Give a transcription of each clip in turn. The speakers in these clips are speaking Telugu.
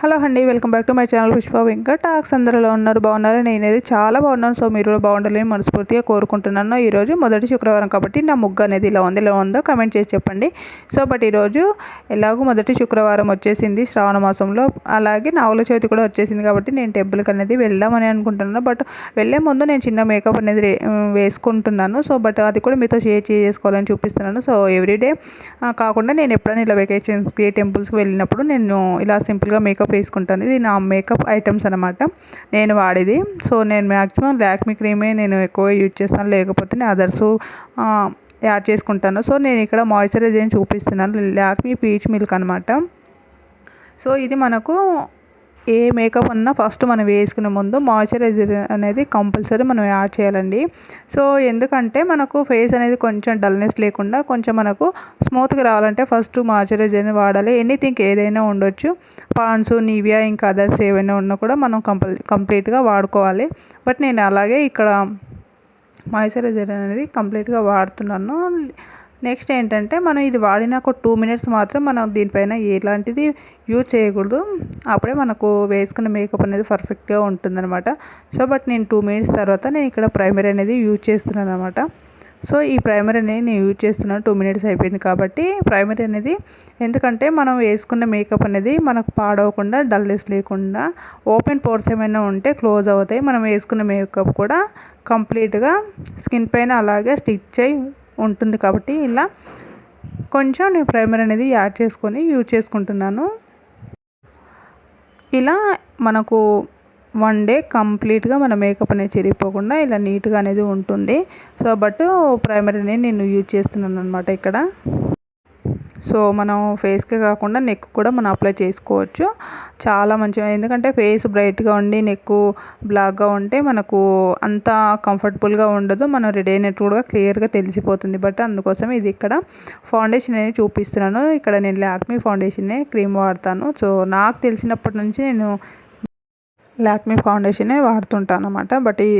హలో అండి welcome back to my channel Pushpa Venkat. Talks అందరిలో ఉన్నారు బాగున్నారు? నేనైతే చాలా బాగున్నాను. సో మీరు కూడా బాగుండాలని మనస్ఫూర్తిగా కోరుకుంటున్నాను. ఈరోజు మొదటి శుక్రవారం కాబట్టి నా ముగ్గు అనేది ఇలా ఉంది ఇలా ఉందో కమెంట్ చేసి చెప్పండి. సో బట్ ఈరోజు ఎలాగో మొదటి శుక్రవారం వచ్చేసింది శ్రావణ మాసంలో. అలాగే నాగుల చవితి కూడా వచ్చేసింది కాబట్టి నేను టెంపుల్కి అనేది వెళ్దామని అనుకుంటున్నాను. బట్ వెళ్ళే ముందు నేను చిన్న మేకప్ అనేది వేసుకుంటున్నాను. సో బట్ అది కూడా మీతో షేర్ చేసుకోవాలని చూపిస్తున్నాను. సో ఎవ్రీడే కాకుండా నేను ఎప్పుడైనా ఇలా వెకేషన్స్కి టెంపుల్స్కి వెళ్ళినప్పుడు నేను ఇలా సింపుల్గా మేకప్ వేసుకుంటాను. ఇది నా మేకప్ ఐటమ్స్ అనమాట నేను వాడేది. సో నేను మ్యాక్సిమం లాక్మీ క్రీమే నేను ఎక్కువ యూజ్ చేస్తాను. లేకపోతే నేను అదర్స్ యాడ్ చేసుకుంటాను. సో నేను ఇక్కడ మాయిశ్చరైజ్ ఏం చూపిస్తున్నాను. లాక్మీ పీచ్ మిల్క్ అనమాట సో ఇది మనకు ఏ మేకప్ అన్నా ఫస్ట్ మనం వేసుకునే ముందు మాయిశ్చరైజర్ అనేది కంపల్సరీ మనం యాడ్ చేయాలండి. సో ఎందుకంటే మనకు ఫేస్ అనేది కొంచెం డల్నెస్ లేకుండా కొంచెం మనకు స్మూత్గా రావాలంటే ఫస్ట్ మాయిశ్చరైజర్ని వాడాలి. ఎనీథింగ్ ఏదైనా ఉండొచ్చు. పాండ్స్ నివియా ఇంకా అదర్స్ ఏవైనా ఉన్నా కూడా మనం కంపల్ కంప్లీట్గా వాడుకోవాలి. బట్ నేను అలాగే ఇక్కడ మాయిశ్చరైజర్ అనేది కంప్లీట్గా వాడుతున్నాను. నెక్స్ట్ ఏంటంటే మనం ఇది వాడిన ఒక టూ మినిట్స్ మాత్రం మనం దీనిపైన ఎలాంటిది యూజ్ చేయకూడదు. అప్పుడే మనకు వేసుకున్న మేకప్ అనేది పర్ఫెక్ట్గా ఉంటుందన్నమాట. సో బట్ నేను టూ మినిట్స్ తర్వాత నేను ఇక్కడ ప్రైమర్ అనేది యూజ్ చేస్తున్నాను అనమాట సో ఈ ప్రైమర్ అనేది నేను యూజ్ చేస్తున్నాను. టూ మినిట్స్ అయిపోయింది కాబట్టి ప్రైమర్ అనేది ఎందుకంటే మనం వేసుకున్న మేకప్ అనేది మనకు పాడవకుండా డల్నెస్ లేకుండా ఓపెన్ పోర్స్ ఏమైనా ఉంటే క్లోజ్ అవుతాయి. మనం వేసుకున్న మేకప్ కూడా కంప్లీట్గా స్కిన్ పైన అలాగే స్టిచ్ అయి ఉంటుంది కాబట్టి ఇలా కొంచెం నేను ప్రైమర్ అనేది యాడ్ చేసుకొని యూజ్ చేసుకుంటున్నాను. ఇలా మనకు వన్ డే కంప్లీట్గా మన మేకప్ అనేది చెరిగిపోకుండా ఇలా నీట్గా అనేది ఉంటుంది. సో బట్ ప్రైమర్ అనేది నేను యూజ్ చేస్తున్నాను అనమాట ఇక్కడ. సో మనం ఫేస్కే కాకుండా నెక్ కూడా మనం అప్లై చేసుకోవచ్చు. చాలా మంచిగా ఎందుకంటే ఫేస్ బ్రైట్గా ఉండి నెక్ బ్లాక్గా ఉంటే మనకు అంత కంఫర్టబుల్గా ఉండదు. మనం రెడీ అయినట్టు కూడా క్లియర్గా తెలిసిపోతుంది. బట్ అందుకోసం ఇది ఇక్కడ ఫౌండేషన్ అనేది చూపిస్తున్నాను. ఇక్కడ నేను లాక్మీ ఫౌండేషనే క్రీమ్ వాడతాను. సో నాకు తెలిసినప్పటి నుంచి నేను లాక్మీ ఫౌండేషనే వాడుతుంటాను అనమాట బట్ ఈ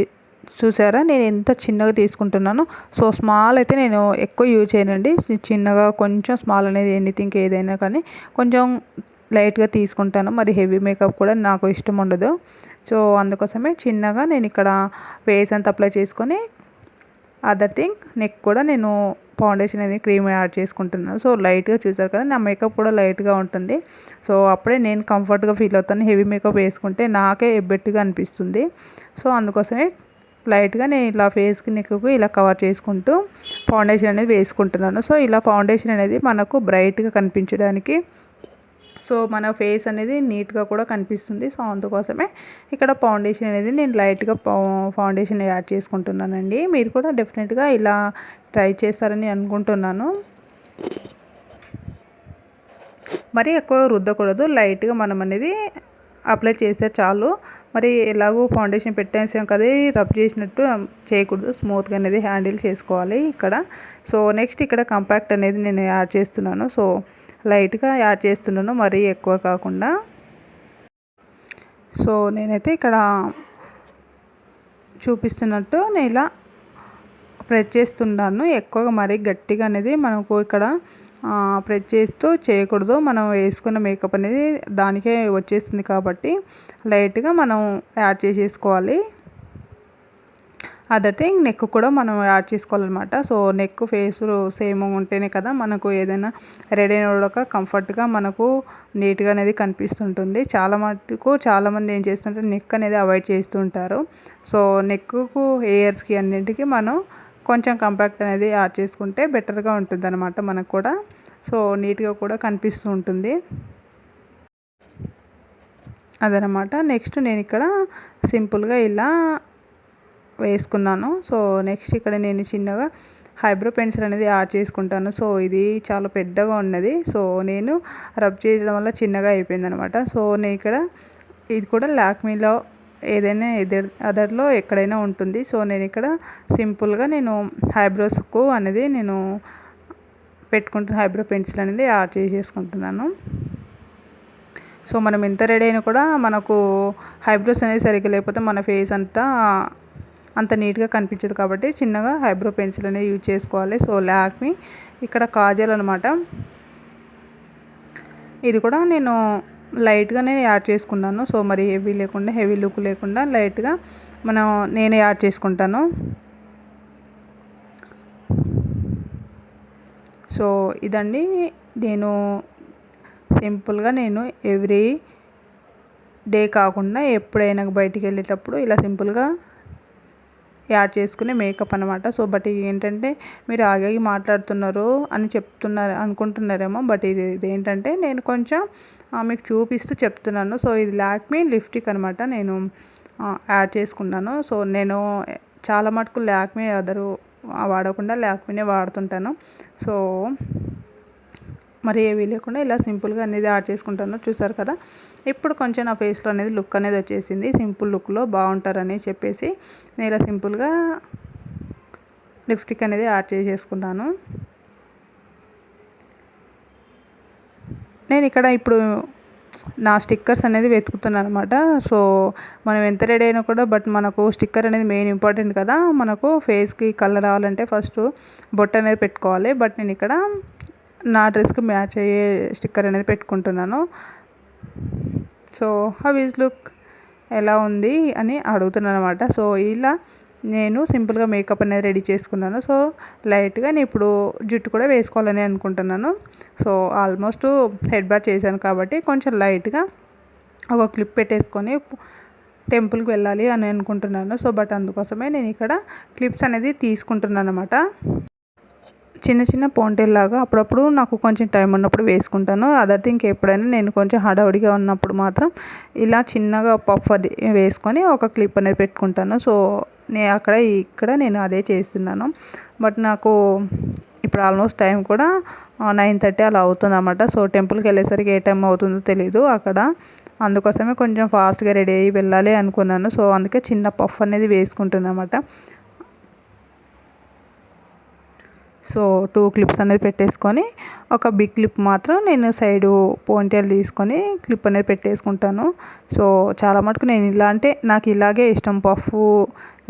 చూసారా? నేను ఎంత చిన్నగా తీసుకుంటున్నాను సో స్మాల్ అయితే నేను ఎక్కువ యూజ్ చేయనండి. చిన్నగా కొంచెం స్మాల్ అనేది ఎనీథింగ్ ఏదైనా కానీ కొంచెం లైట్గా తీసుకుంటాను. మరి హెవీ మేకప్ కూడా నాకు ఇష్టం ఉండదు. సో అందుకోసమే చిన్నగా నేను ఇక్కడ ఫేస్ అంతా అప్లై చేసుకొని అదర్ థింగ్ నెక్ కూడా నేను ఫౌండేషన్ అనేది క్రీమ్ యాడ్ చేసుకుంటున్నాను. సో లైట్గా చూసారు కదా నా మేకప్ కూడా లైట్గా ఉంటుంది. సో అప్పుడే నేను కంఫర్ట్గా ఫీల్ అవుతాను. హెవీ మేకప్ వేసుకుంటే నాకే ఎబ్బెట్టుగా అనిపిస్తుంది. సో అందుకోసమే లైట్గా నేను ఇలా ఫేస్కి నెక్కు ఇలా కవర్ చేసుకుంటూ ఫౌండేషన్ అనేది వేసుకుంటున్నాను. సో ఇలా ఫౌండేషన్ అనేది మనకు బ్రైట్గా కనిపించడానికి సో మన ఫేస్ అనేది నీట్గా కూడా కనిపిస్తుంది. సో అందుకోసమే ఇక్కడ ఫౌండేషన్ అనేది నేను లైట్గా ఫౌండేషన్ యాడ్ చేసుకుంటున్నానండి. మీరు కూడా డెఫినెట్గా ఇలా ట్రై చేస్తారని అనుకుంటున్నాను. మరి ఎక్కువ రుద్దకూడదు. లైట్గా మనం అనేది అప్లై చేస్తే చాలు. మరి ఎలాగో ఫౌండేషన్ పెట్టేసాం కదా రబ్ చేసినట్టు చేయకూడదు. స్మూత్గా అనేది హ్యాండిల్ చేసుకోవాలి ఇక్కడ. సో నెక్స్ట్ ఇక్కడ కంపాక్ట్ అనేది నేను యాడ్ చేస్తున్నాను. సో లైట్గా యాడ్ చేస్తున్నాను మరీ ఎక్కువ కాకుండా. సో నేనైతే ఇక్కడ చూపిస్తున్నట్టు నేను ఇలా ప్రెస్ చేస్తున్నాను. ఎక్కువగా మరీ గట్టిగా అనేది మనకు ఇక్కడ ప్రెస్ చేస్తూ చేయకూడదు. మనం వేసుకున్న మేకప్ అనేది దానికే వచ్చేస్తుంది కాబట్టి లైట్గా మనం యాడ్ చేసేసుకోవాలి. అదర్ థింగ్ నెక్ కూడా మనం యాడ్ చేసుకోవాలన్నమాట. సో నెక్ ఫేస్ సేమ్ ఉంటేనే కదా మనకు ఏదైనా రెడీ అయిన కంఫర్ట్గా మనకు నీట్గా అనేది కనిపిస్తుంటుంది. చాలా మటుకు చాలామంది ఏం చేస్తుంటారు నెక్ అనేది అవాయిడ్ చేస్తుంటారు సో నెక్కు హెయిర్స్కి అన్నింటికి మనం కొంచెం కంపాక్ట్ అనేది యాడ్ చేసుకుంటే బెటర్గా ఉంటుంది అనమాట మనకు కూడా. సో నీట్గా కూడా కనిపిస్తూ ఉంటుంది. అదనమాట. నెక్స్ట్ నేను ఇక్కడ సింపుల్గా ఇలా వేసుకున్నాను. సో నెక్స్ట్ ఇక్కడ నేను చిన్నగా హైబ్రో పెన్సిల్ అనేది యాడ్ చేసుకుంటాను. సో ఇది చాలా పెద్దగా ఉన్నది. సో నేను రబ్ చేయడం వల్ల చిన్నగా అయిపోయింది అనమాట సో నేను ఇక్కడ ఇది కూడా లాక్మీలో ఏదైనా ఎదర్ అదర్లో ఎక్కడైనా ఉంటుంది. సో నేను ఇక్కడ సింపుల్గా నేను హైబ్రోస్కు అనేది నేను పెట్టుకుంటున్న హైబ్రో పెన్సిల్ అనేది యాడ్ చేసేసుకుంటున్నాను. సో మనం ఎంత రెడీ అయినా కూడా మనకు హైబ్రోస్ అనేది సరిగ్గా లేకపోతే మన ఫేస్ అంతా అంత నీట్గా కనిపించదు కాబట్టి చిన్నగా హైబ్రో పెన్సిల్ అనేది యూజ్ చేసుకోవాలి. సో లాక్మి ఇక్కడ కాజల్ అనమాట ఇది కూడా నేను లైట్గా నేను యాడ్ చేసుకున్నాను. సో మరి హెవీ లేకుండా హెవీ లుక్ లేకుండా లైట్గా మనం నేనే యాడ్ చేసుకుంటాను. సో ఇదండి నేను సింపుల్గా నేను ఎవ్రీ డే కాకుండా ఎప్పుడైనా బయటికి వెళ్ళేటప్పుడు ఇలా సింపుల్గా యాడ్ చేసుకునే మేకప్ అనమాట సో బట్ ఏంటంటే మీరు ఆగి మాట్లాడుతున్నారు అని చెప్తున్నారు అనుకుంటున్నారేమో బట్ ఇది ఇదేంటంటే నేను కొంచెం మీకు చూపిస్తూ చెప్తున్నాను. సో ఇది లాక్మీ లిప్స్టిక్ అనమాట నేను యాడ్ చేసుకున్నాను. సో నేను చాలా మటుకు లాక్మీ అదరు వాడకుండా లాక్మీనే వాడుతుంటాను. సో మరి ఏవి లేకుండా ఇలా సింపుల్గా అనేది యాడ్ చేసుకుంటాను. చూసారు కదా? ఇప్పుడు కొంచెం నా ఫేస్లో అనేది లుక్ అనేది వచ్చేసింది. సింపుల్ లుక్లో బాగుంటారని చెప్పేసి నేను ఇలా సింపుల్గా లిప్స్టిక్ అనేది యాడ్ చేసేసుకున్నాను. నేను ఇక్కడ ఇప్పుడు నా స్టిక్కర్స్ అనేది వెతుకుతున్నాను అనమాట సో మనం ఎంత రెడీ అయినా కూడా బట్ మనకు స్టిక్కర్ అనేది మెయిన్ ఇంపార్టెంట్ కదా. మనకు ఫేస్కి కలర్ రావాలంటే ఫస్ట్ బొట్టు అనేది పెట్టుకోవాలి. బట్ నేను ఇక్కడ నా డ్రెస్కి మ్యాచ్ అయ్యే స్టిక్కర్ అనేది పెట్టుకుంటున్నాను. So how is look? ఎలా ఉంది? అని అడుగుతున్నాను అనమాట సో ఇలా నేను సింపుల్గా మేకప్ అనేది రెడీ చేసుకున్నాను. సో లైట్గా నేను ఇప్పుడు జుట్టు కూడా వేసుకోవాలని అనుకుంటున్నాను. సో ఆల్మోస్ట్ హెడ్ బార్ చేశాను కాబట్టి కొంచెం లైట్గా ఒక క్లిప్ పెట్టేసుకొని టెంపుల్కి వెళ్ళాలి అని అనుకుంటున్నాను. సో బట్ అందుకోసమే నేను ఇక్కడ క్లిప్స్ అనేది తీసుకుంటున్నాను అనమాట చిన్న చిన్న పోంటేల్లాగా అప్పుడప్పుడు నాకు కొంచెం టైం ఉన్నప్పుడు వేసుకుంటాను. అదర్ థింక్ ఎప్పుడైనా నేను కొంచెం హడావుడిగా ఉన్నప్పుడు మాత్రం ఇలా చిన్నగా పఫ్ అది వేసుకొని ఒక క్లిప్ అనేది పెట్టుకుంటాను. సో నేను అక్కడ ఇక్కడ నేను అదే చేస్తున్నాను. బట్ నాకు ఇప్పుడు ఆల్మోస్ట్ టైం కూడా నైన్ థర్టీ అలా అవుతుంది అనమాట సో టెంపుల్కి వెళ్ళేసరికి ఏ టైం అవుతుందో తెలీదు అక్కడ. అందుకోసమే కొంచెం ఫాస్ట్గా రెడీ అయ్యి వెళ్ళాలి అనుకున్నాను. సో అందుకే చిన్న పఫ్ అనేది వేసుకుంటున్నాను అన్నమాట సో టూ క్లిప్స్ అనేది పెట్టేసుకొని ఒక బిగ్ క్లిప్ మాత్రం నేను సైడు పోంటేలు తీసుకొని క్లిప్ అనేది పెట్టేసుకుంటాను. సో చాలా మటుకు నేను ఇలా అంటే నాకు ఇలాగే ఇష్టం. పఫ్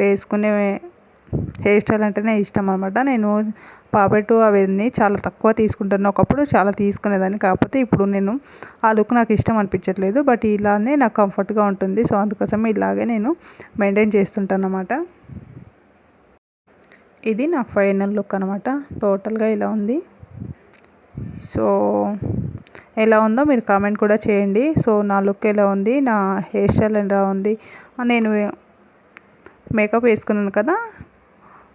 వేసుకునే హెయిర్ స్టైల్ అంటేనే ఇష్టం అనమాట నేను పాపెట్టు అవన్నీ చాలా తక్కువ తీసుకుంటాను. ఒకప్పుడు చాలా తీసుకునేదాన్ని. కాకపోతే ఇప్పుడు నేను ఆ లుక్ నాకు ఇష్టం అనిపించట్లేదు. బట్ ఇలానే నాకు కంఫర్ట్గా ఉంటుంది. సో అందుకోసమే ఇలాగే నేను మెయింటైన్ చేస్తుంటాను అన్నమాట ఇది నా ఫైనల్ లుక్ అనమాట టోటల్గా ఇలా ఉంది. సో ఎలా ఉందో మీరు కామెంట్ కూడా చేయండి. సో నా లుక్ ఎలా ఉంది? నా హెయిర్ స్టైల్ ఎలా ఉంది? నేను మేకప్ వేసుకున్నాను కదా.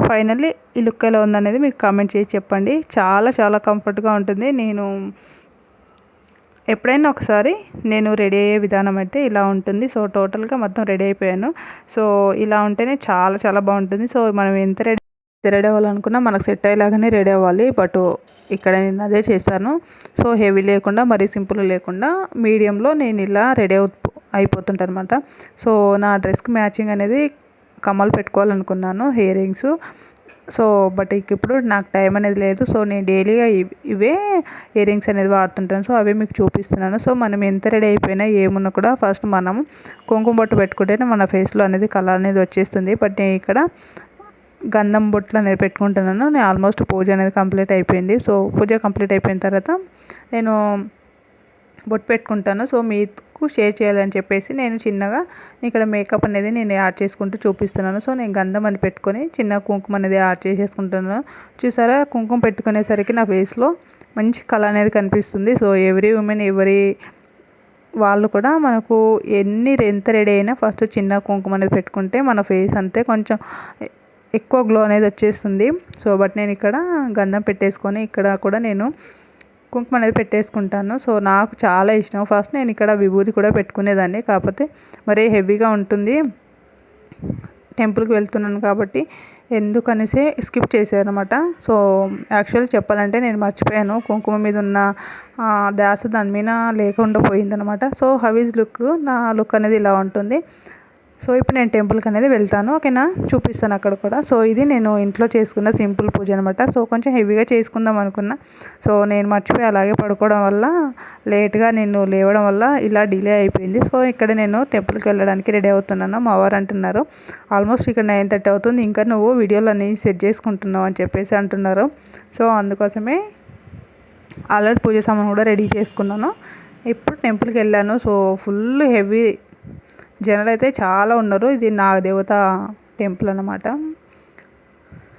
ఫైనల్లీ ఈ లుక్ ఎలా ఉందనేది మీరు కామెంట్ చేసి చెప్పండి. చాలా చాలా కంఫర్ట్గా ఉంటుంది. నేను ఎప్పుడైనా ఒకసారి నేను రెడీ అయ్యే విధానం అయితే ఇలా ఉంటుంది. సో టోటల్గా మొత్తం రెడీ అయిపోయాను. సో ఇలా ఉంటేనే చాలా చాలా బాగుంటుంది. సో మనం ఎంత రెడీ రెడీ అవ్వాలనుకున్నా మనకు సెట్ అయ్యేలాగానే రెడీ అవ్వాలి. బట్ ఇక్కడ నేను అదే చేశాను. సో హెవీ లేకుండా మరీ సింపుల్ లేకుండా మీడియంలో నేను ఇలా రెడీ అయిపోతుంటాను అనమాట సో నా డ్రెస్కి మ్యాచింగ్ అనేది కమ్మలు పెట్టుకోవాలనుకున్నాను ఇయర్ రింగ్స్ సో బట్ ఇప్పుడు నాకు టైం అనేది లేదు. సో నేను డైలీగా ఇవే ఇయర్ రింగ్స్ అనేది వాడుతుంటాను. సో అవే మీకు చూపిస్తున్నాను. సో మనం ఎంత రెడీ అయిపోయినా ఏమున్నా కూడా ఫస్ట్ మనం కుంకుమ బొట్టు పెట్టుకుంటేనే మన ఫేస్లో అనేది కలర్ అనేది వచ్చేస్తుంది. బట్ నేను ఇక్కడ గంధం బొట్లు అనేది పెట్టుకుంటున్నాను. నేను ఆల్మోస్ట్ పూజ అనేది కంప్లీట్ అయిపోయింది. సో పూజ కంప్లీట్ అయిపోయిన తర్వాత నేను బొట్టు పెట్టుకుంటాను. సో మీకు షేర్ చేయాలని చెప్పేసి నేను చిన్నగా ఇక్కడ మేకప్ అనేది నేను యాడ్ చేసుకుంటూ చూపిస్తున్నాను. సో నేను గంధం అని పెట్టుకొని చిన్న కుంకుమ అనేది యాడ్ చేసేసుకుంటున్నాను. చూసారా? కుంకుమ పెట్టుకునేసరికి నా ఫేస్లో మంచి కళ అనేది కనిపిస్తుంది. సో ఎవ్రీ ఉమెన్ ఎవరి వాళ్ళు కూడా మనకు ఎన్ని ఎంత రెడీ అయినా ఫస్ట్ చిన్న కుంకుమ అనేది పెట్టుకుంటే మన ఫేస్ అంతే కొంచెం ఎక్కువ గ్లో అనేది వచ్చేస్తుంది. సో బట్ నేను ఇక్కడ గంధం పెట్టేసుకొని ఇక్కడ కూడా నేను కుంకుమ అనేది పెట్టేసుకుంటాను. సో నాకు చాలా ఇష్టం. ఫస్ట్ నేను ఇక్కడ విభూతి కూడా పెట్టుకునేదాన్ని. కాకపోతే మరీ హెవీగా ఉంటుంది. టెంపుల్కి వెళ్తున్నాను కాబట్టి ఎందుకనేసి స్కిప్ చేశారనమాట సో యాక్చువల్ చెప్పాలంటే నేను మర్చిపోయాను. కుంకుమ మీద ఉన్న ధ్యాస దాని మీద లేకుండా పోయిందనమాట సో హవీజ్ లుక్ నా లుక్ అనేది ఇలా ఉంటుంది. సో ఇప్పుడు నేను టెంపుల్కి అనేది వెళ్తాను. ఓకేనా? చూపిస్తాను అక్కడ కూడా. సో ఇది నేను ఇంట్లో చేసుకున్న సింపుల్ పూజ అనమాట సో కొంచెం హెవీగా చేసుకుందాం అనుకున్నా. సో నేను మర్చిపోయి అలాగే పడుకోవడం వల్ల లేట్గా నేను లేవడం వల్ల ఇలా డిలే అయిపోయింది. సో ఇక్కడ నేను టెంపుల్కి వెళ్ళడానికి రెడీ అవుతున్నాను. మా వారు అంటున్నారు ఆల్మోస్ట్ ఇక్కడ నైన్ థర్టీ అవుతుంది. ఇంకా నువ్వు వీడియోలు అన్నీ సెట్ చేసుకుంటున్నావు అని చెప్పేసి అంటున్నారు. సో అందుకోసమే ఆల్రెడీ పూజ సామాన్ కూడా రెడీ చేసుకున్నాను. ఇప్పుడు టెంపుల్కి వెళ్ళాను. సో ఫుల్ హెవీ జనాలు అయితే చాలా ఉన్నారు. ఇది నాగదేవత టెంపుల్ అన్నమాట.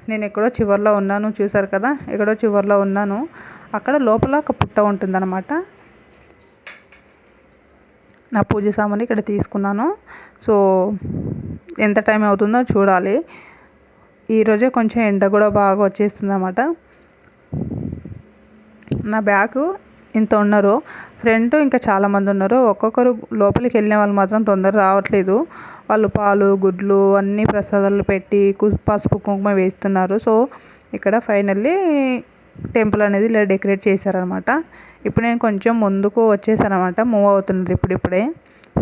నేను ఎక్కడో చివరిలో ఉన్నాను చూసారు కదా? ఎక్కడో చివరిలో ఉన్నాను. అక్కడ లోపల ఒక పుట్ట ఉంటుందన్నమాట. నా పూజ సామాన్ ఇక్కడ తీసుకున్నాను. సో ఎంత టైం అవుతుందో చూడాలి. ఈరోజే కొంచెం ఎండ కూడా బాగా వచ్చేస్తుంది అన్నమాట నా బ్యాగ్ ఇంత ఉన్నారు ఫ్రంట్ ఇంకా చాలామంది ఉన్నారు ఒక్కొక్కరు లోపలికి వెళ్ళిన వాళ్ళు మాత్రం తొందర రావట్లేదు. వాళ్ళు పాలు గుడ్లు అన్ని ప్రసాదాలు పెట్టి పసుపు కుంకుమ వేస్తున్నారు. సో ఇక్కడ ఫైనల్లీ టెంపుల్ అనేది ఇలా డెకరేట్ చేశారనమాట. ఇప్పుడు నేను కొంచెం ముందుకు వచ్చేసానమాట అనమాట మూవ్ అవుతున్నారు ఇప్పుడిప్పుడే.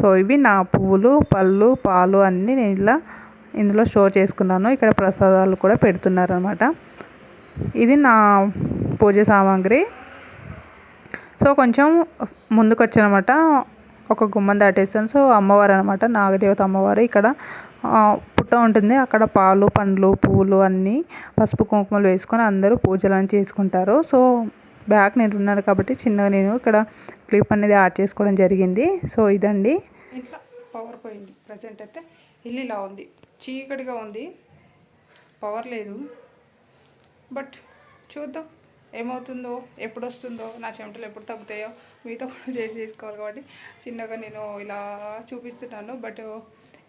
సో ఇవి నా పువ్వులు పళ్ళు పాలు అన్నీ నేను ఇలా ఇందులో షో చేసుకున్నాను. ఇక్కడ ప్రసాదాలు కూడా పెడుతున్నారు అనమాట ఇది నా పూజ సామాగ్రి. సో కొంచెం ముందుకు వచ్చానమాట ఒక గుమ్మం దాటేస్తాను సో అమ్మవారు అనమాట నాగదేవత అమ్మవారు ఇక్కడ పుట్ట ఉంటుంది. అక్కడ పాలు పండ్లు పువ్వులు అన్నీ పసుపు కుంకుమలు వేసుకొని అందరూ పూజలను చేసుకుంటారు. సో బ్యాక్ నేను ఉన్నాను కాబట్టి చిన్నగా నేను ఇక్కడ క్లిప్ అనేది యాడ్ చేసుకోవడం జరిగింది. సో ఇదండి. ఇట్లా పవర్ పోయింది ప్రజెంట్ అయితే ఇల్లు ఇలా ఉంది. చీకటిగా ఉంది. పవర్ లేదు. బట్ చూద్దాం. ఏమవుతుందో ఎప్పుడు వస్తుందో నా చెమటలు ఎప్పుడు తగ్గుతాయో మీతో కూడా చేసి చేసుకోవాలి కాబట్టి చిన్నగా నేను ఇలా చూపిస్తున్నాను. బట్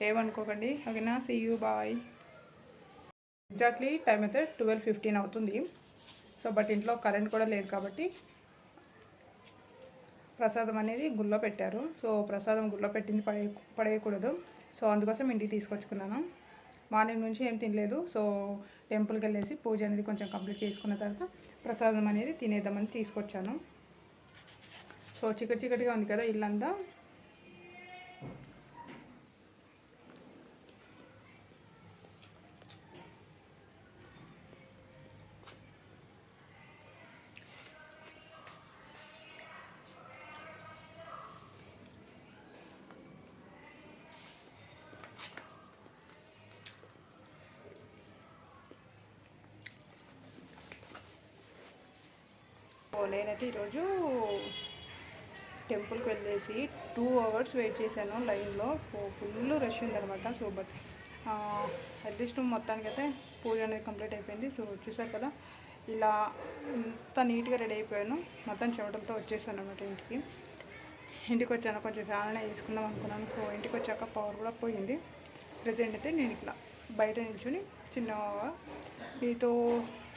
ఏమనుకోకండి ఓకేనా see you bye exactly time అయితే ట్వెల్వ్ ఫిఫ్టీన్ అవుతుంది. సో బట్ ఇంట్లో కరెంట్ కూడా లేదు కాబట్టి ప్రసాదం అనేది గుళ్ళో పెట్టారు. సో ప్రసాదం గుళ్ళో పెట్టింది పడే పడేయకూడదు. సో అందుకోసం ఇంటికి తీసుకొచ్చుకున్నాను. మార్నింగ్ నుంచి ఏం తినలేదు. సో టెంపుల్కి వెళ్ళేసి పూజ అనేది కొంచెం కంప్లీట్ చేసుకున్న తర్వాత ప్రసాదం అనేది తినేద్దామని తీసుకొచ్చాను. సో చికటి చికటిగా ఉంది కదా ఇల్లంతా. నేనైతే ఈరోజు టెంపుల్కి వెళ్ళేసి టూ అవర్స్ వెయిట్ చేశాను లైన్లో. ఫుల్ రష్ ఉందనమాట సో బట్ అట్లీస్ట్ మొత్తానికి అయితే పూజ అనేది కంప్లీట్ అయిపోయింది. సో చూసారు కదా ఇలా ఇంత నీట్గా రెడీ అయిపోయాను. మొత్తం చెమటలతో వచ్చేసాను అనమాట ఇంటికి. ఇంటికి వచ్చాను కొంచెం ఫ్యాన్ వేసుకుందాం అనుకున్నాను. సో ఇంటికి వచ్చాక పవర్ కూడా పోయింది. ప్రజెంట్ అయితే నేను ఇట్లా బయట నిల్చుని చిన్నగా మీతో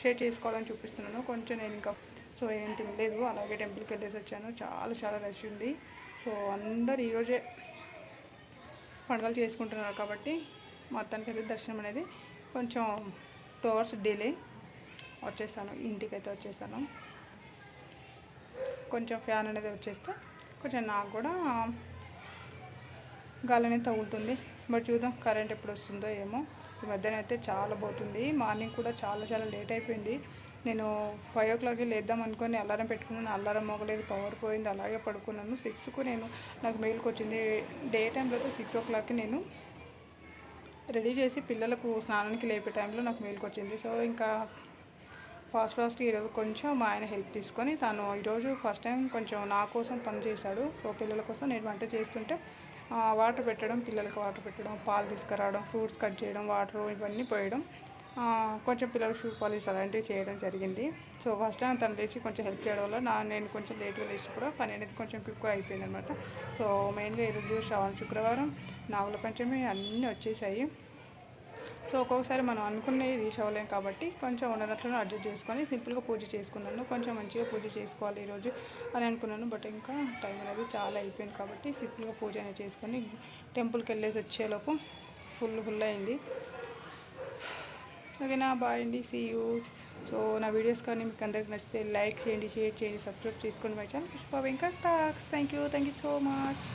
షేర్ చేసుకోవాలని చూపిస్తున్నాను. కొంచెం నేను ఇంకా సో ఏం తినలేదు అలాగే టెంపుల్కి వెళ్ళేసి వచ్చాను. చాలా చాలా రష్ ఉంది. సో అందరు ఈరోజే పండుగలు చేసుకుంటున్నారు కాబట్టి మొత్తానికి అయితే దర్శనం అనేది కొంచెం టూ అవర్స్ డిలే వచ్చేసాను ఇంటికి అయితే వచ్చేసాను కొంచెం ఫ్యాన్ అనేది వచ్చేస్తే కొంచెం నాకు కూడా గాలి అనేది తగులుతుంది. బట్ చూద్దాం కరెంట్ ఎప్పుడు వస్తుందో ఏమో. ఈ మధ్యన అయితే చాలా పోతుంది. మార్నింగ్ కూడా చాలా చాలా లేట్ అయిపోయింది. నేను ఫైవ్ ఓ క్లాక్కి లేద్దాం అనుకొని అలారం పెట్టుకున్నాను. అలారం మోగలేదు పవర్ పోయింది అలాగే పడుకున్నాను. సిక్స్కు నేను నాకు మెయిల్కి వచ్చింది. డే టైంలో సిక్స్ ఓ క్లాక్కి నేను రెడీ చేసి పిల్లలకు స్నానానికి లేపే టైంలో నాకు మెయిల్కి వచ్చింది. సో ఇంకా ఫాస్ట్ ఫాస్ట్ ఈరోజు కొంచెం మా ఆయన హెల్ప్ తీసుకొని తను ఈరోజు ఫస్ట్ టైం కొంచెం నా కోసం పని చేశాడు. సో పిల్లల కోసం నేను వంట చేస్తుంటే వాటర్ పెట్టడం పిల్లలకు వాటర్ పెట్టడం పాలు తీసుకురావడం ఫ్రూట్స్ కట్ చేయడం వాటర్ ఇవన్నీ పోయడం. కొంచెం పిల్లలకు షూ పాలిష్ అలాంటివి చేయడం జరిగింది. సో ఫస్ట్ టైం తను లేచి కొంచెం హెల్ప్ చేయడం వల్ల నా నేను కొంచెం లేట్గా లేచినప్పుడు పని అనేది కొంచెం క్విక్గా అయిపోయింది అనమాట సో మెయిన్గా ఈరోజు శ్రావణ శుక్రవారం నాగుల పంచమి అన్నీ వచ్చేసాయి. సో ఒక్కొక్కసారి మనం అనుకున్నవి రీచ్ అవ్వలేం కాబట్టి కొంచెం ఉన్నదట్లను అడ్జస్ట్ చేసుకొని సింపుల్గా పూజ చేసుకున్నాను. కొంచెం మంచిగా పూజ చేసుకోవాలి ఈరోజు అని అనుకున్నాను. బట్ ఇంకా టైం అనేది చాలా అయిపోయింది కాబట్టి సింపుల్గా పూజ అనేది చేసుకొని టెంపుల్కి వెళ్ళేసి వచ్చేలోపు ఫుల్ ఫుల్ అయింది. ఓకేనా బాయ్ అండి. సీ యూ సో నా వీడియోస్ కానీ మీకు అందరికి నచ్చితే లైక్ చేయండి షేర్ చేయండి సబ్స్క్రైబ్ చేసుకోండి my channel Pushpa Venkat talks. Thank you thank you so much